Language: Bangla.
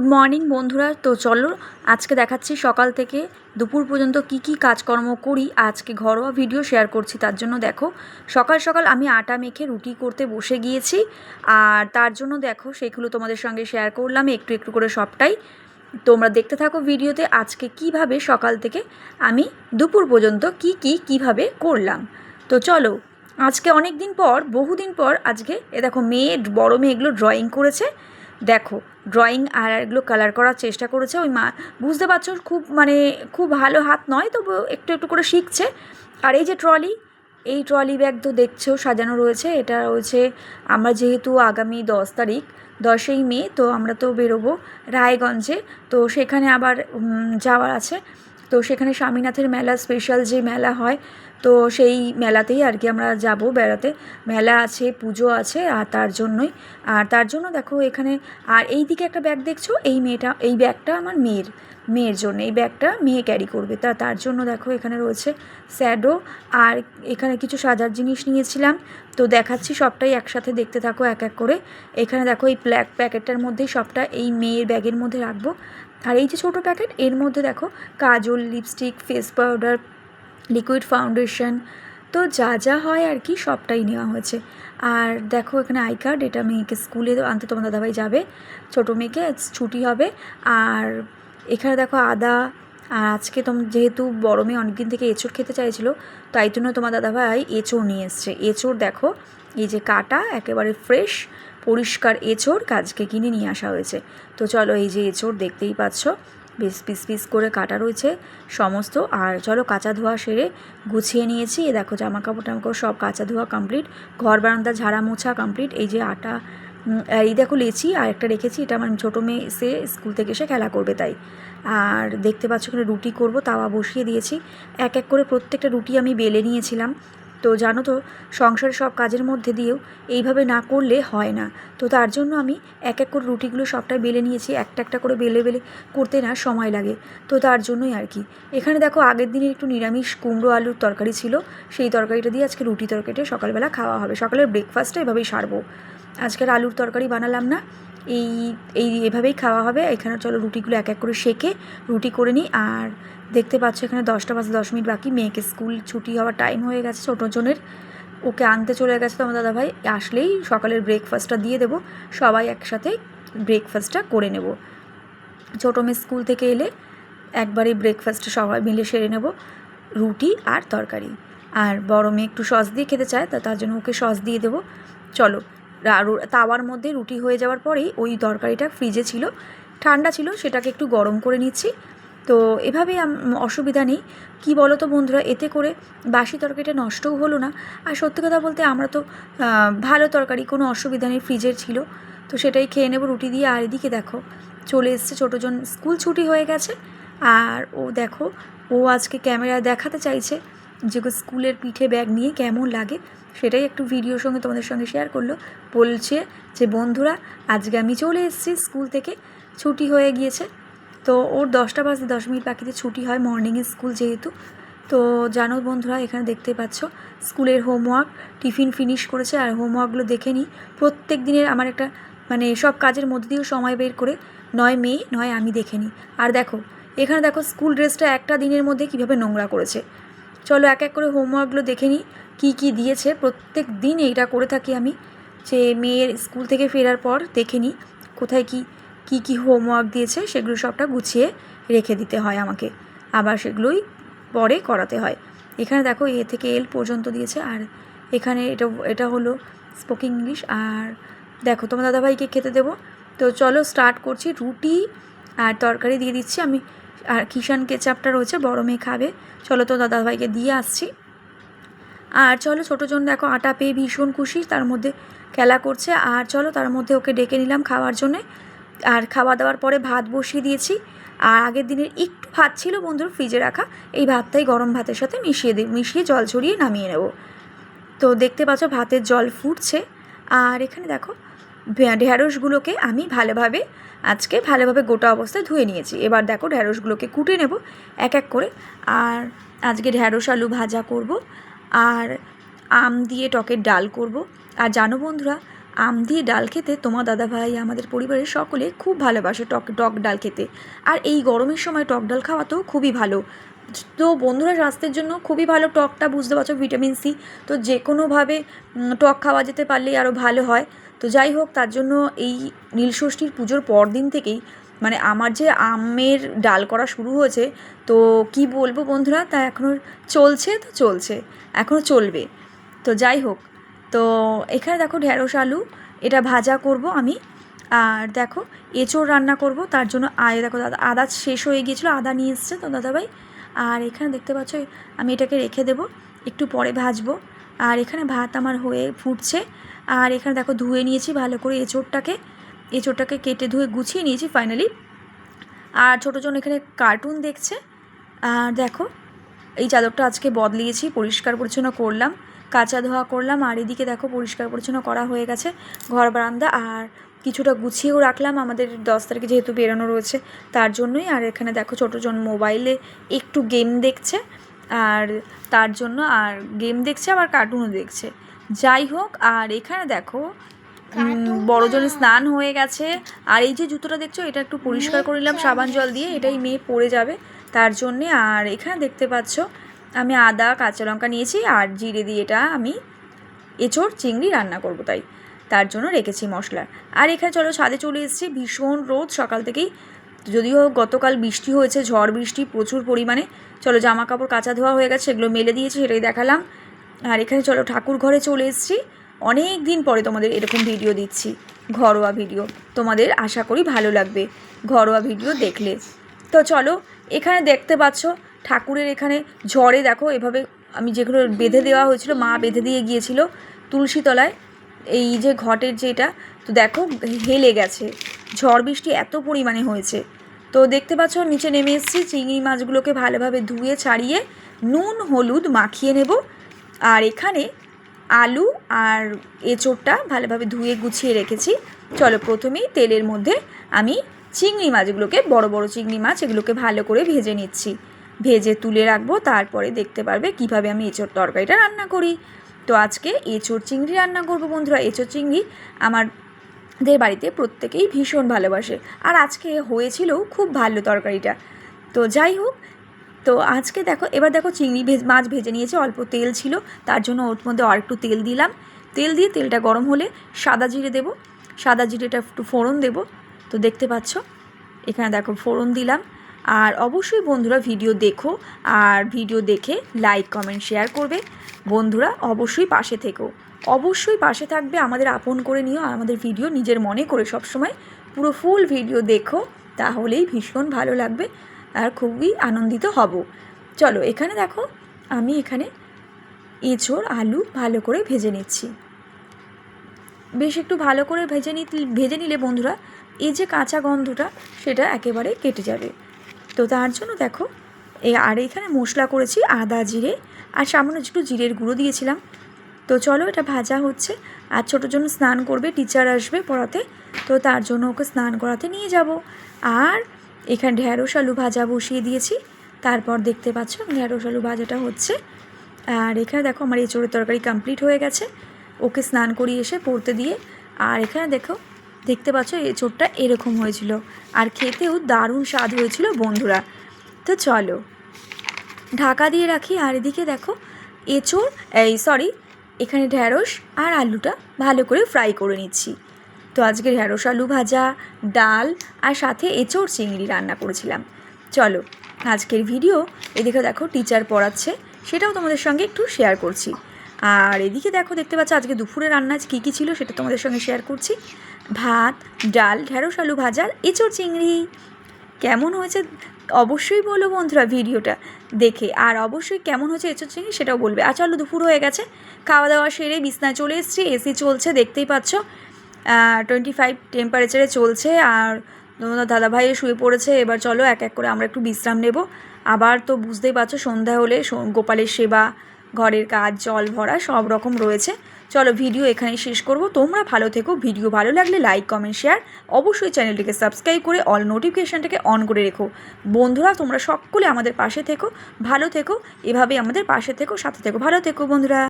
গুড মর্নিং বন্ধুরা, তো চলো আজকে দেখাচ্ছি সকাল থেকে দুপুর পর্যন্ত কি কি কাজকর্ম করি। আজকে ঘরোয়া ভিডিও শেয়ার করছি, তার জন্য দেখো, সকাল সকাল আমি আটা মেখে রুটি করতে বসে গিয়েছি। আর তার জন্য দেখো, সেগুলো তোমাদের সঙ্গে শেয়ার করলাম, একটু একটু করে সবটাই। তোমরা দেখতে থাকো ভিডিওতে আজকে কীভাবে সকাল থেকে আমি দুপুর পর্যন্ত কি কি কীভাবে করলাম। তো চলো, আজকে অনেক দিন পর, বহুদিন পর আজকে, এ দেখো মেয়ে, বড় মেয়ে এগুলো ড্রয়িং করেছে। দেখো ড্রয়িং আর এগুলো কালার করার চেষ্টা করেছে। ওই মা, বুঝতে পারছ, খুব মানে খুব ভালো হাত নয় তবু একটু একটু করে শিখছে। আর এই যে ট্রলি এই ট্রলি ব্যাগ তো দেখছ, সাজানো রয়েছে। এটা রয়েছে আমরা যেহেতু আগামী দশ তারিখ, দশই মে, তো আমরা তো বেরোবো রায়গঞ্জে। তো সেখানে আবার যাওয়ার আছে। তো সেখানে স্বামীনাথের মেলা স্পেশাল যে মেলা হয় তো সেই মেলাতেই আর কি আমরা যাব বেড়াতে। মেলা আছে, পুজো আছে, আর তার জন্যই। আর তার জন্য দেখো এখানে, আর এই দিকে একটা ব্যাগ দেখছ? এই মেয়েটা, এই ব্যাগটা আমার মেয়ের মেয়ের জন্য। এই ব্যাগটা মেয়ে ক্যারি করবে। তা, তার জন্য দেখো এখানে রয়েছে স্যাডো। আর এখানে কিছু সাজার জিনিস নিয়েছিলাম। তো দেখাচ্ছি সবটাই একসাথে দেখতে থাকো এক এক করে। এখানে দেখো এই ব্ল্যাক প্যাকেটটার মধ্যেই সবটা এই মেয়ের ব্যাগের মধ্যে রাখব। আর এই যে ছোটো প্যাকেট এর মধ্যে দেখো kajal lipstick face powder liquid foundation তো যা যা হয় আর কি সবটাই নেওয়া হয়েছে। আর দেখো এখানে আই কার্ড এটা মেয়েকে স্কুলে আনতে তোমার দাদাভাই যাবে। ছোটো মেয়েকে ছুটি হবে। আর এখানে দেখো আদা, আর আজকে তোম যেহেতু বড় মেয়ে অনেকদিন থেকে এঁচড় খেতে চাইছিলো, তাই জন্য তোমার দাদাভাই এঁচড় নিয়ে এসছে। এঁচড় দেখো, এই যে কাটা, একেবারে ফ্রেশ পরিষ্কার এঁচড় কাজকে কিনে নিয়ে আসা হয়েছে। তো চলো এই যে এঁচড় দেখতেই পাচ্ছ। বেশ পিস পিস করে কাটা রয়েছে সমস্ত। আর চলো কাঁচা ধোয়া সেরে গুছিয়ে নিয়েছি। এ দেখো জামা কাপড় টামা কাপড় সব কাঁচা ধোয়া কমপ্লিট ঘর বারান্দা ঝাড়া মোছা কমপ্লিট এই যে আটা এই দেখো লেচি আর একটা রেখেছি। এটা আমার ছোটো মেয়ে এসে স্কুল থেকে এসে খেলা করবে তাই। আর দেখতে পাচ্ছ এখানে রুটি করব, তাওয়া বসিয়ে দিয়েছি। এক এক করে প্রত্যেকটা রুটি আমি বেলে নিয়েছিলাম। তো জানো তো, সংসারের সব কাজের মধ্যে দিয়েও এইভাবে না করলে হয় না। তো তার জন্য আমি এক এক করে রুটিগুলো সবটাই বেলে নিয়েছি, একটা একটা করে বেলে বেলে করতে না সময় লাগে। তো তার জন্যই আর কি। এখানে দেখো আগের দিনে একটু নিরামিষ কুমড়ো আলুর তরকারি ছিল, সেই তরকারিটা দিয়ে আজকে রুটি তরকারিটা সকালবেলা খাওয়া হবে। সকালের ব্রেকফাস্টটা এভাবেই সারবো। আজকের আলুর তরকারি বানালাম না এই এই এভাবেই খাওয়া হবে। এখানে চলো রুটিগুলো এক এক করে সেকে রুটি করে নিই। আর দেখতে পাচ্ছ এখানে দশটা বাজে দশ মিনিট বাকি। মেয়েকে স্কুল ছুটি হওয়ার টাইম হয়ে গেছে, ছোটো জনের। ওকে আনতে চলে গেছে তো আমার দাদাভাই। আসলেই সকালের ব্রেকফাস্টটা দিয়ে দেবো। সবাই একসাথে ব্রেকফাস্টটা করে নেব। ছোটো মেয়ে স্কুল থেকে এলে একবারে ব্রেকফাস্টটা সবাই মিলে সেরে নেব, রুটি আর তরকারি। আর বড় মেয়ে একটু সস দিয়ে খেতে চায়, তা তার জন্য ওকে সস দিয়ে দেবো। চলো তাওয়ার মধ্যে রুটি হয়ে যাওয়ার পরেই ওই তরকারিটা ফ্রিজে ছিল। ঠান্ডা ছিল, সেটাকে একটু গরম করে নিচ্ছি। তো এভাবেই অসুবিধা নেই। কী বলো তো বন্ধুরা, এতে করে বাসি তরকারিটা নষ্টও হলো না। আর সত্যি কথা বলতে আমরা তো ভালো তরকারি, কোনো অসুবিধা নেই, ফ্রিজের ছিল। তো সেটাই খেয়ে নেব রুটি দিয়ে। আর এদিকে দেখো, চলে এসছে ছোটোজন স্কুল ছুটি হয়ে গেছে। আর ও দেখো, ও আজকে ক্যামেরায় দেখাতে চাইছে। যে স্কুলের পিঠে ব্যাগ নিয়ে কেমন লাগে সেটাই একটু ভিডিওর সঙ্গে তোমাদের সঙ্গে শেয়ার করল। বলছে যে, বন্ধুরা, আজকে আমি চলে এসেছি স্কুল থেকে, ছুটি হয়ে গিয়েছে। তো ওর দশটা বাজতে দশ মিনিট বাকিতে ছুটি হয় মর্নিংয়ে স্কুল যেহেতু। তো জানো বন্ধুরা, এখানে দেখতে পাচ্ছ, স্কুলের হোমওয়ার্ক টিফিন ফিনিশ করেছে আর হোমওয়ার্কগুলো দেখে নিই। প্রত্যেক দিনের আমার একটা মানে সব কাজের মধ্যে দিয়েও সময় বের করে, নয় মেয়ে, নয় আমি দেখে নিই। আর দেখো, এখানে দেখো, স্কুল ড্রেসটা একটা দিনের মধ্যে কীভাবে নোংরা করেছে। চলো এক এক করে হোমওয়ার্কগুলো দেখে নিই, কী কী দিয়েছে। প্রত্যেক দিন এইটা করে থাকি আমি, যে মেয়ের স্কুল থেকে ফেরার পর দেখে নিই, কোথায় কি, কী কী হোমওয়ার্ক দিয়েছে, সেগুলো সবটা গুছিয়ে রেখে দিতে হয় আমাকে। আবার সেগুলোই পরে করাতে হয়। এখানে দেখো এ থেকে এল পর্যন্ত দিয়েছে, আর এখানে এটা এটা হলো স্পোকিং ইংলিশ আর দেখো তোমার দাদাভাইকে খেতে দেবো। তো চলো স্টার্ট করছি, রুটি আর তরকারি দিয়ে দিচ্ছি আমি। আর কিষান কেচাপটা রয়েছে, বড় মেয়ে খাবে। চলো তো দাদাভাইকে দিয়ে আসছি। আর চলো ছোটো জন দেখো, আটা পেয়ে ভীষণ খুশি, তার মধ্যে খেলা করছে। আর চলো তার মধ্যে ওকে ডেকে নিলাম খাওয়ার জন্যে। আর খাওয়া দাওয়ার পরে ভাত বসিয়ে দিয়েছি। আর আগের দিনের একটু ভাত ছিল বন্ধুর ফ্রিজে রাখা, এই ভাতটাই গরম ভাতের সাথে মিশিয়ে দিই মিশিয়ে জল ছড়িয়ে নামিয়ে নেব। তো দেখতে পাচ্ছ ভাতের জল ফুটছে। আর এখানে দেখো ঢ্যাঁড়সগুলোকে আমি ভালোভাবে, আজকে ভালোভাবে গোটা অবস্থায় ধুয়ে নিয়েছি। এবার দেখো ঢ্যাঁড়সগুলোকে কুটে নেব এক এক করে। আর আজকে ঢ্যাঁড়স আলু ভাজা করব, আর আম দিয়ে টকের ডাল করব। আর জানো বন্ধুরা, আম দিয়ে ডাল খেতে তোমার দাদাভাই, আমাদের পরিবারের সকলে খুব ভালোবাসে টক টক ডাল খেতে। আর এই গরমের সময় টক ডাল খাওয়া তো খুবই ভালো। তো বন্ধুরা, স্বাস্থ্যের জন্য খুবই ভালো টকটা, বুঝতে পারছ, ভিটামিন সি। তো যে কোনোভাবে টক খাওয়া যেতে পারলেই আরও ভালো হয়। তো যাই হোক, তার জন্য এই নীলষষ্ঠীর পুজোর পর দিন থেকেই মানে আমার যে আমের ডাল করা শুরু হয়েছে, তো কি বলব বন্ধুরা, তা এখনও চলছে তো চলছে, এখনও চলবে। তো যাই হোক, তো এখানে দেখো ঢ্যাঁড়স আলু, এটা ভাজা করব আমি, আর দেখো এঁচোড় রান্না করব, তার জন্য আয় দেখো দাদা, আদা শেষ হয়ে গিয়েছিল, আদা নিয়ে এসছে তো দাদাভাই, আর এখানে দেখতে পাচ্ছ, আমি এটাকে রেখে দেবো, একটু পরে ভাজবো। আর এখানে ভাত আমার হয়ে ফুটছে। আর এখানে দেখো ধুয়ে নিয়েছি ভালো করে এঁচোড়টাকে। এঁচোড়টাকে কেটে ধুয়ে গুছিয়ে নিয়েছি ফাইনালি আর ছোটো জন এখানে কার্টুন দেখছে। আর দেখো, এই চাদরটা আজকে বদলিয়েছি, পরিষ্কার পরিচ্ছন্ন করলাম, কাঁচা ধোয়া করলাম, আর এদিকে দেখো পরিষ্কার পরিচ্ছন্ন করা হয়ে গেছে ঘর বারান্দা। আর কিছুটা গুছিয়েও রাখলাম, আমাদের দশ তারিখে যেহেতু বেরোনো রয়েছে তার জন্যই। আর এখানে দেখো ছোটো জন মোবাইলে একটু গেম দেখছে। আর তার জন্য আর গেম দেখছে আবার কার্টুনও দেখছে। যাই হোক আর এখানে দেখো উম, বড়জনের স্নান হয়ে গেছে। আর এই যে জুতোটা দেখছ এটা একটু পরিষ্কার করে নিলাম সাবান জল দিয়ে এটাই মেয়ে পড়ে যাবে। তার জন্যে আর এখানে দেখতে পাচ্ছ আমি আদা কাঁচা লঙ্কা নিয়েছি আর জিরে দিয়ে এটা আমি এঁচোড় চিংড়ি রান্না করব তাই। তার জন্য রেখেছি মশলা। আর এখানে চলো ছাদে চলে এসেছি ভীষণ রোদ সকাল থেকেই যদিও গতকাল বৃষ্টি হয়েছে, ঝড় বৃষ্টি প্রচুর পরিমাণে। চলো জামা কাপড় কাঁচা ধোয়া হয়ে গেছে, সেগুলো মেলে দিয়েছি, সেটাই দেখালাম। আর এখানে চলো ঠাকুর ঘরে চলে এসেছি। অনেক দিন পরে তোমাদের এরকম ভিডিও দিচ্ছি, ঘরোয়া ভিডিও। তোমাদের আশা করি ভালো লাগবে ঘরোয়া ভিডিও দেখলে। তো চলো, এখানে দেখতে পাচ্ছ, ঠাকুরের এখানে ঝড়ে দেখো, এভাবে আমি যেগুলো বেঁধে দেওয়া হয়েছিল, মা বেঁধে দিয়ে গিয়েছিল তুলসীতলায়। এই যে ঘটের যেটা, তো দেখো, হেলে গেছে। ঝড় বৃষ্টি এত পরিমাণে হয়েছে। তো দেখতে পাচ্ছ, নিচে নেমে এসেছি। চিংড়ি মাছগুলোকে ভালোভাবে ধুয়ে, ছাড়িয়ে নুন, হলুদ মাখিয়ে নেব। আর এখানে আলু আর এঁচোড়টা ভালোভাবে ধুয়ে, গুছিয়ে রেখেছি। চলো প্রথমেই তেলের মধ্যে আমি চিংড়ি মাছগুলোকে, বড় বড় চিংড়ি মাছ, এগুলোকে ভালো করে ভেজে নিচ্ছি। ভেজে তুলে রাখব, তারপরে দেখতে পারবে কীভাবে আমি এঁচোড় তরকারিটা রান্না করি। তো আজকে এঁচোড় চিংড়ি রান্না করব বন্ধুরা। এঁচোড় চিংড়ি আমাদের বাড়িতে প্রত্যেকেই ভীষণ ভালোবাসে। আর আজকে হয়েছিল খুব ভালো তরকারিটা। তো যাই হোক, তো আজকে দেখো, এবার দেখো চিংড়ি ভেজ, মাছ ভেজে নিয়েছে, অল্প তেল ছিল। তার জন্য ওর মধ্যে আর একটু তেল দিলাম। তেল দিয়ে তেলটা গরম হলে সাদা জিরে দেবো। সাদা জিরেটা একটু ফোড়ন দেবো। তো দেখতে পাচ্ছ, এখানে দেখো ফোড়ন দিলাম। আর অবশ্যই বন্ধুরা ভিডিও দেখো, আর ভিডিও দেখে লাইক কমেন্ট শেয়ার করবে। বন্ধুরা অবশ্যই পাশে থেকো। অবশ্যই পাশে থাকবে, আমাদের আপন করে নিও, আমাদের ভিডিও নিজের মনে করে সবসময় পুরো ফুল ভিডিও দেখো, তাহলেই ভীষণ ভালো লাগবে আর খুবই আনন্দিত হব। চলো, এখানে দেখো, আমি এখানে এঁচোড়, আলু ভালো করে ভেজে নিচ্ছি। বেশ একটু ভালো করে ভেজে নি ভেজে নিলে বন্ধুরা, এই যে কাঁচা গন্ধটা, সেটা একেবারে কেটে যাবে। তো তার জন্য দেখো, এ, আর এখানে মশলা করেছি আদা জিরে, আর সামান্য একটু জিরের গুঁড়ো দিয়েছিলাম। তো চলো, এটা ভাজা হচ্ছে। আর ছোটোর জন্য স্নান করবে টিচার আসবে পড়াতে। তো তার জন্য ওকে স্নান করাতে নিয়ে যাব। আর এখানে ঢ্যাঁড়স আলু ভাজা বসিয়ে দিয়েছি। তারপর দেখতে পাচ্ছ ঢ্যাঁড়স আলু ভাজাটা হচ্ছে। আর এখানে দেখো আমার এঁচোড়ের তরকারি কমপ্লিট হয়ে গেছে। ওকে স্নান করিয়ে এসে পড়তে দিয়ে। আর এখানে দেখো, দেখতে পাচ্ছ এঁচোড়টা এরকম হয়েছিল। আর খেতেও দারুণ স্বাদ হয়েছিল, বন্ধুরা। তো চলো, ঢাকা দিয়ে রাখি। আর এদিকে দেখো, এঁচোড়, এই সরি এখানে ঢ্যাঁড়স আর আলুটা ভালো করে ফ্রাই করে নিচ্ছি। তো আজকে ঢ্যাঁড়স, আলু ভাজা, ডাল আর সাথে এঁচোড় চিংড়ি রান্না করেছিলাম। চলো, আজকের ভিডিও এদিকে দেখো টিচার পড়াচ্ছে, সেটাও তোমাদের সঙ্গে একটু শেয়ার করছি। আর এদিকে দেখো, দেখতে পাচ্ছ আজকে দুপুরে রান্না কী কী ছিল সেটা তোমাদের সঙ্গে শেয়ার করছি। ভাত, ডাল, ঢ্যাঁড়স, আলু ভাজা এঁচোড় চিংড়ি। কেমন হয়েছে? অবশ্যই বলো বন্ধুরা ভিডিওটা দেখে। আর অবশ্যই কেমন হয়েছে এঁচোড় চিংড়ি সেটাও বলবে। আর চলো, দুপুর হয়ে গেছে। খাওয়া দাওয়া সেরে বিছনায় চলে এসেছি। এসি চলছে, দেখতেই পাচ্ছ। টোয়েন্টি ফাইভ টেম্পারেচারে চলছে। আর দাদাভাই শুয়ে পড়েছে। এবার চলো, এক এক করে আমরা একটু বিশ্রাম নেব। আবার তো বুঝতেই পারছ, সন্ধ্যা হলে গোপালের সেবা, ঘরের কাজ, জল ভরা সব রকম রয়েছে। চলো ভিডিও এখানে শেষ করব। তোমরা ভালো থেকো, ভিডিও ভালো লাগলে লাইক কমেন্ট শেয়ার অবশ্যই চ্যানেলটিকে সাবস্ক্রাইব করে অল নোটিফিকেশানটাকে অন করে রেখো। বন্ধুরা, তোমরা সকলে আমাদের পাশে থেকো, ভালো থেকো, এভাবেই আমাদের পাশে থেকো, সাথে থেকো। ভালো থেকো, বন্ধুরা।